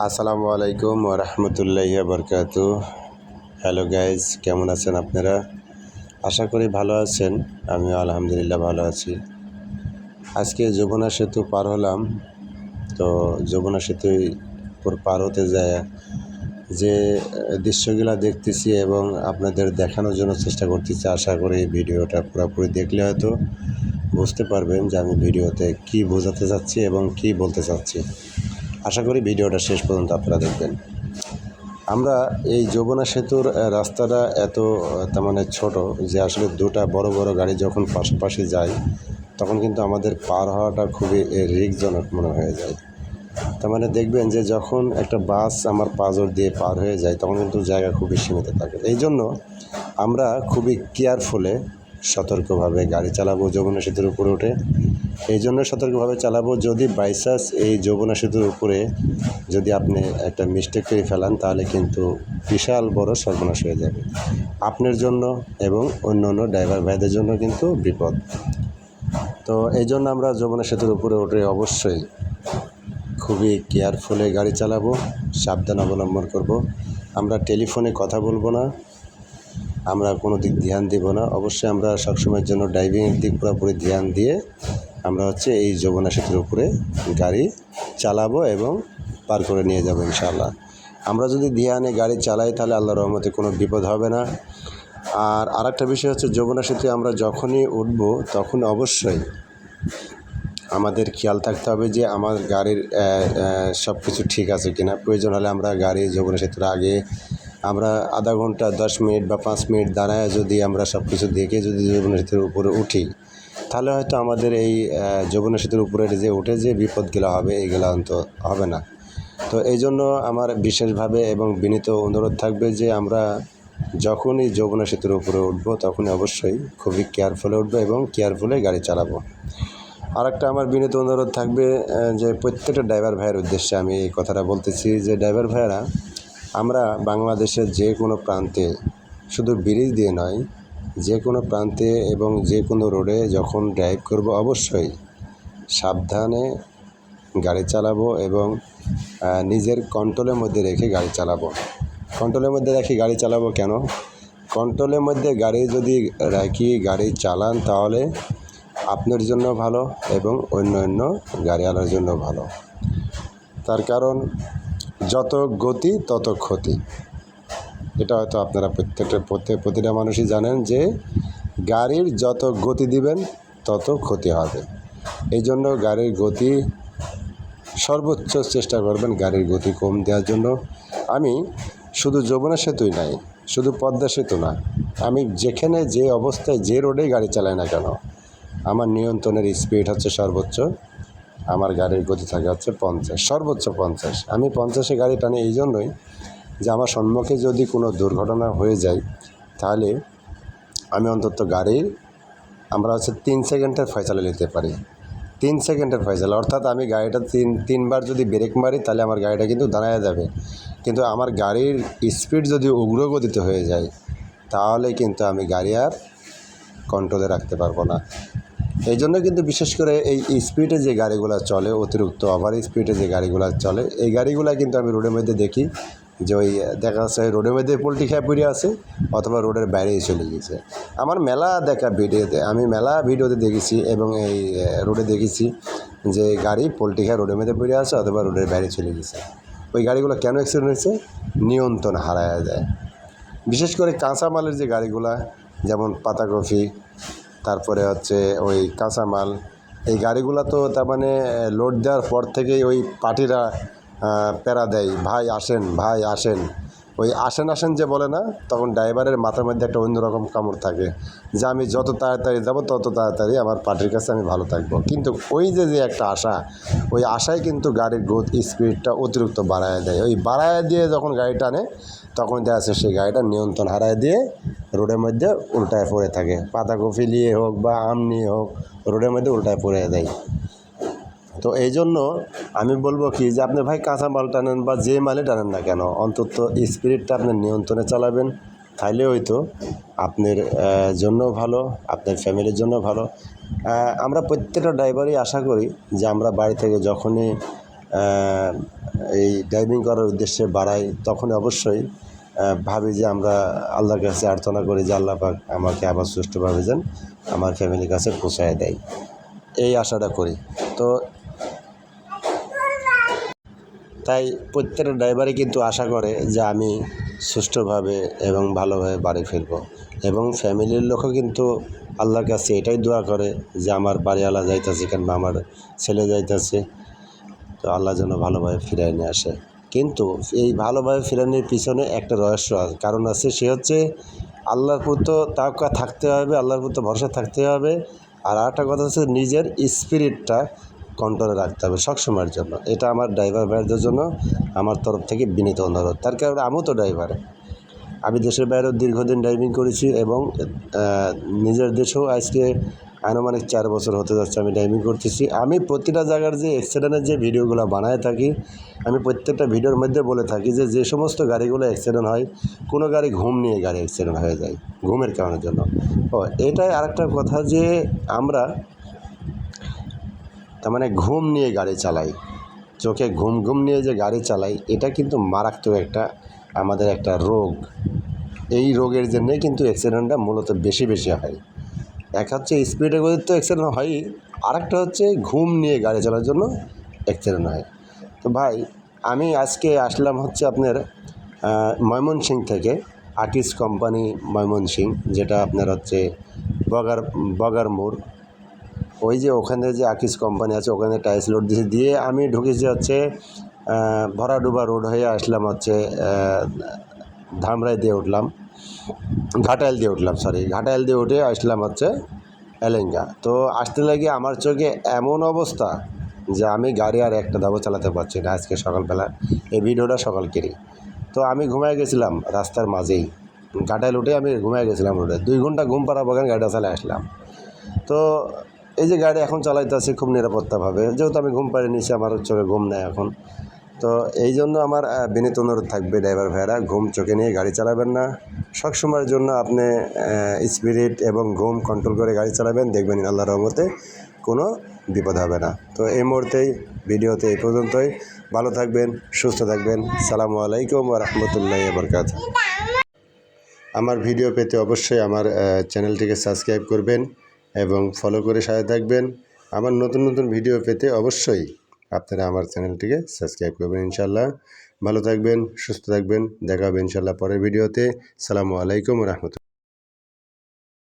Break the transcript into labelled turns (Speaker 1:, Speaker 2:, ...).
Speaker 1: আসসালামু আলাইকুম রহমতুল্লাহ বরকাত হ্যালো গাইজ কেমন আছেন আপনারা? আশা করি ভালো আছেন, আমিও আলহামদুলিল্লাহ ভালো আছি। আজকে যমুনা সেতু পার হলাম, তো যমুনা সেতু পার হতে যায়। যে দৃশ্যগুলো দেখতেছি এবং আপনাদের দেখানোর জন্য চেষ্টা করতেছি, আশা করি ভিডিওটা পুরোপুরি দেখলে হয়তো বুঝতে পারবেন যে আমি ভিডিওতে কি বোঝাতে চাচ্ছি এবং কি বলতে চাচ্ছি। আশা করি ভিডিওটা শেষ পর্যন্ত আপনারা দেখবেন। আমরা এই যমুনা সেতুর রাস্তাটা এত তার মানে ছোট যে আসলে দুটা বড় বড় গাড়ি যখন পাশাপাশি যায়, তখন কিন্তু আমাদের পার হওয়াটা খুবই রিস্কজনক মনে হয়ে যায়। তার মানে দেখবেন যে যখন একটা বাস আমার পাজর দিয়ে পার হয়ে যায়, তখন কিন্তু জায়গা খুবই সীমিত থাকে। এই জন্য আমরা খুবই কেয়ারফুলে সতর্কভাবে গাড়ি চালাবো যমুনা সেতুর উপরে উঠে। এই জন্য সতর্কভাবে চালাবো। যদি বাইচান্স এই যৌবনা সেতুর উপরে যদি আপনি একটা মিস্টেক করে ফেলান, তাহলে কিন্তু বিশাল বড় সর্বনাশ হয়ে যাবে। আপনার জন্য এবং অন্য অন্য ড্রাইভার ভাইদের জন্য কিন্তু বিপদ। তো এই জন্য আমরা যমুনা সেতুর উপরে উঠে অবশ্যই খুবই কেয়ারফুলে গাড়ি চালাবো, সাবধান অবলম্বন করব। আমরা টেলিফোনে কথা বলব না, আমরা কোনো দিক ধ্যান দেব না। অবশ্যই আমরা সবসময়ের জন্য ড্রাইভিংয়ের দিক পুরোপুরি ধ্যান দিয়ে আমরা হচ্ছে এই যমুনা সেতুর উপরে গাড়ি চালাবো এবং পার করে নিয়ে যাব ইনশাআল্লাহ। আমরা যদি ধ্যানে গাড়ি চালাই, তাহলে আল্লাহ রহমতে কোনো বিপদ হবে না। আর আরেকটা বিষয় হচ্ছে, যমুনা সেতু আমরা যখনই উঠবো, তখন অবশ্যই আমাদের খেয়াল থাকতে হবে যে আমার গাড়ির সব কিছু ঠিক আছে কিনা। প্রয়োজন হলে আমরা গাড়ি যমুনা সেতুর আগে আমরা আধা ঘণ্টা, দশ মিনিট বা পাঁচ মিনিট দাঁড়ায় যদি আমরা সব কিছু দেখে যদি যমুনা সেতুর উপরে উঠি। তাহলে হয়তো আমাদের এই যমুনা সেতুর উপরে যে উঠে যে বিপদগুলো হবে এইগুলো অন্ত হবে না। তো এই জন্য আমার বিশেষভাবে এবং বিনীত অনুরোধ থাকবে যে আমরা যখনই যমুনা সেতুর উপরে উঠবো, তখনই অবশ্যই খুবই কেয়ারফুলে উঠবো এবং কেয়ারফুলে গাড়ি চালাবো। আর একটা আমার বিনীত অনুরোধ থাকবে যে প্রত্যেকটা ড্রাইভার ভাইয়ের উদ্দেশ্যে আমি এই কথাটা বলতেছি যে ড্রাইভার ভাইয়েরা, আমরা বাংলাদেশের যে কোনো প্রান্তে শুধু ব্রিজ দিয়ে নয় যে কোনো প্রান্তে এবং যে কোনো রোডে যখন ড্রাইভ করব অবশ্যই সাবধানে গাড়ি চালাবো এবং নিজের কন্ট্রোলের মধ্যে রেখে গাড়ি চালাবো। কন্ট্রোলের মধ্যে রাখি গাড়ি চালাবো কেন? কন্ট্রোলের মধ্যে গাড়ি যদি রাখি গাড়ি চালান তাহলে আপনার জন্য ভালো এবং অন্য অন্য গাড়িওয়ালার জন্য ভালো। তার কারণ, যত গতি তত ক্ষতি। এটা হয়তো আপনারা প্রত্যেকটা প্রত্যেক প্রতিটা মানুষই জানেন যে গাড়ির যত গতি দিবেন, তত ক্ষতি হবে। এই জন্য গাড়ির গতি সর্বোচ্চ চেষ্টা করবেন গাড়ির গতি কম দেওয়ার জন্য। আমি শুধু যমুনা সেতুই নাই, শুধু পদ্মা সেতু না, আমি যেখানে যে অবস্থায় যে রোডেই গাড়ি চালাই না কেন, আমার নিয়ন্ত্রণের স্পিড হচ্ছে সর্বোচ্চ, আমার গাড়ির গতি থাকে হচ্ছে পঞ্চাশ, সর্বোচ্চ পঞ্চাশ। আমি পঞ্চাশে গাড়ি টানি এই জন্যই যে আমার সম্মুখে যদি কোনো দুর্ঘটনা হয়ে যায়, তাহলে আমি অন্তত গাড়ির আমরা হচ্ছে তিন সেকেন্ডের ফয়সালা নিতে পারি। তিন সেকেন্ডের ফয়সালা, অর্থাৎ আমি গাড়িটা তিন, তিনবার যদি ব্রেক মারি, তাহলে আমার গাড়িটা কিন্তু দাঁড়ায় যাবে। কিন্তু আমার গাড়ির স্পিড যদি উগ্রগতিতে হয়ে যায়, তাহলে কিন্তু আমি গাড়ি আর কন্ট্রোলে রাখতে পারব না। এই জন্য কিন্তু বিশেষ করে এই স্পিডে যে গাড়িগুলো চলে, অতিরিক্ত ওভার স্পিডে যে গাড়িগুলো চলে, এই গাড়িগুলো কিন্তু আমি রোডের মধ্যে দেখি যে ওই দেখা যাচ্ছে রোডের মধ্যে পোলট্রি খেয়ে পড়ে আছে, অথবা রোডের বাইরেই চলে গেছে। আমার মেলা দেখা ভিডিওতে, আমি মেলা ভিডিওতে দেখেছি এবং এই রোডে দেখেছি যে গাড়ি পোলট্রি খেয়ে রোডের মধ্যে পড়ে আছে অথবা রোডের বাইরে চলে গেছে। ওই গাড়িগুলো কেন অ্যাক্সিডেন্ট হয়েছে? নিয়ন্ত্রণ হারায় যায় বিশেষ করে কাঁচামালের যে গাড়িগুলা, যেমন পাতাকপি, তারপরে হচ্ছে ওই কাঁচামাল, এই গাড়িগুলো তো তার মানে লোড দেওয়ার পর থেকেই ওই পার্টিরা প্যারা দেয়, ভাই আসেন ভাই আসেন। ওই আসেন আসেন যে বলে না, তখন ড্রাইভারের মাথার মধ্যে একটা অন্যরকম কামড় থাকে যে আমি যত তাড়াতাড়ি যাব, তত তাড়াতাড়ি আমার পার্টির কাছে আমি ভালো থাকব। কিন্তু ওই যে যে একটা আশা, ওই আশায় কিন্তু গাড়ির গ্রোথ স্পিডটা অতিরিক্ত বাড়ায় দেয়। ওই বাড়ায় দিয়ে যখন গাড়ি টানে, তখন দেখা যাচ্ছে সেই গাড়িটা নিয়ন্ত্রণ হারায় দিয়ে রোডের মধ্যে উল্টায় পড়ে থাকে। পাতাকপি নিয়ে হোক বা আম নিয়ে হোক, রোডের মধ্যে উল্টায় পড়ে দেয়। তো এই জন্য আমি বলব কি যে আপনি ভাই কাঁচা মাল টানেন বা যে মালে টানেন না কেন, অন্তত স্পিরিটটা আপনি নিয়ন্ত্রণে চালাবেন, তাইলে হয়তো আপনার জন্য ভালো, আপনার ফ্যামিলির জন্য ভালো। আমরা প্রত্যেকটা ড্রাইভারই আশা করি যে আমরা বাড়ি থেকে যখনই এই ড্রাইভিং করার উদ্দেশ্যে বাড়াই তখন অবশ্যই ভাবি যে আমরা আল্লাহর কাছে প্রার্থনা করি যে আল্লাহ পাক আমাকে আবার সুষ্ঠুভাবে যেন আমার ফ্যামিলির কাছে পৌঁছায় দেয়। এই আশাটা করি। তো তাই প্রত্যেকটা ড্রাইভারই কিন্তু আশা করে যে আমি সুষ্ঠুভাবে এবং ভালোভাবে বাড়ি ফিরবো। এবং ফ্যামিলির লোকও কিন্তু আল্লাহর কাছে এটাই দোয়া করে যে আমার বাড়িওয়ালা যাইতেছে কিংবা আমার ছেলে যাইতেছে, তো আল্লাহ যেন ভালোভাবে ফিরাই নিয়ে আসে। কিন্তু এই ভালোভাবে ফিরানোর পিছনে একটা রহস্য আছে, কারণ আছে সে হচ্ছে আল্লাহর প্রতি তাওকা থাকতে হবে, আল্লাহর প্রতি ভরসা থাকতে হবে। আর আরেকটা কথা হচ্ছে নিজের স্পিরিটটা কন্ট্রোলে রাখতে হবে সবসময়ের জন্য। এটা আমার ড্রাইভার ভাইদের জন্য আমার তরফ থেকে বিনীত অনুরোধ। তার কারণে আমিও তো ড্রাইভার আমি দেশের বাইরেও দীর্ঘদিন ড্রাইভিং করেছি এবং নিজের দেশেও আজকে আনুমানিক চার বছর হতে যাচ্ছে আমি ড্রাইভিং করতেছি। আমি প্রতিটা জায়গার যে অ্যাক্সিডেন্টের যে ভিডিওগুলো বানায় থাকি, আমি প্রত্যেকটা ভিডিওর মধ্যে বলে থাকি যে যে সমস্ত গাড়িগুলো অ্যাক্সিডেন্ট হয়, কোনো গাড়ি ঘুম নিয়ে গাড়ি অ্যাক্সিডেন্ট হয়ে যায়, ঘুমের কারণের জন্য। ও, এটাই আরেকটা কথা যে, আমরা তার মানে ঘুম নিয়ে গাড়ি চালাই। চোখে ঘুম ঘুম নিয়ে যে গাড়ি চালাই, এটা কিন্তু মারাত্মক একটা, আমাদের একটা রোগ। এই রোগের জন্যে কিন্তু অ্যাক্সিডেন্টটা মূলত বেশি বেশি হয়। এক হচ্ছে স্পিডে গতিতে তো অ্যাক্সিডেন্ট হয়ই, আরেকটা হচ্ছে ঘুম নিয়ে গাড়ি চালার জন্য অ্যাক্সিডেন্ট হয়। তো ভাই, আমি আজকে আসলাম হচ্ছে আপনার ময়মনসিং থেকে আর্টিস্ট কোম্পানি ময়মনসিং, যেটা আপনার হচ্ছে বগার বগার মোড়। ওই যে ওখানে যে আকিস কোম্পানি আছে, ওখানে টাইলস লোড দিয়েছে দিয়ে আমি ঢুকেছি হচ্ছে ভরাডুবা রোড হয়ে আসলাম হচ্ছে ধামরাই দিয়ে উঠলাম, ঘাটাইল দিয়ে উঠলাম সরি ঘাটাইল দিয়ে উঠে আসলাম হচ্ছে এলেঙ্গা। তো আসতে লাগে আমার চোখে এমন অবস্থা যে আমি গাড়ি আর একটা দাবো চালাতে পারছি না আজকে সকালবেলা। এই ভিডিওটা সকালকেরই তো আমি ঘুমায় গেছিলাম রাস্তার মাঝেই। ঘাটাইল উঠে আমি ঘুমায় গেছিলাম রোডে দুই ঘণ্টা ঘুম পাড়া বাগান গাড়িটা চালিয়ে আসলাম। তো এই যে গাড়ি এখন চালাইতেছি খুব নিরাপত্তাভাবে। যেহেতু আমি ঘুম পাড়িয়ে নিয়েছি আমার চোখে ঘুম নেই এখন। তো এই জন্য আমার বিনীত অনুরোধ থাকবে ড্রাইভার ভাইয়েরা, ঘুম চোখে নিয়ে গাড়ি চালাবেন না। সবসময়ের জন্য আপনি স্পিরিট এবং ঘুম কন্ট্রোল করে গাড়ি চালাবেন, দেখবেন আল্লাহ রহমতে কোনো বিপদ হবে না। তো এই মুহূর্তেই, ভিডিওতে এই পর্যন্তই। ভালো থাকবেন, সুস্থ থাকবেন। সালামু আলাইকুম রহমতুল্লাহ বরকাত আমার ভিডিও পেতে অবশ্যই আমার চ্যানেলটিকে সাবস্ক্রাইব করবেন। এবং ফলো করে সাথে থাকবেন। আমার নতুন নতুন ভিডিও পেতে অবশ্যই আপনারা আমার চ্যানেলটিকে সাবস্ক্রাইব করবেন ইনশাল্লাহ ভালো থাকবেন, সুস্থ থাকবেন। দেখা হবে ইনশাল্লাহ পরের ভিডিওতে সালামু আলাইকুম রহমতুল্লাহ।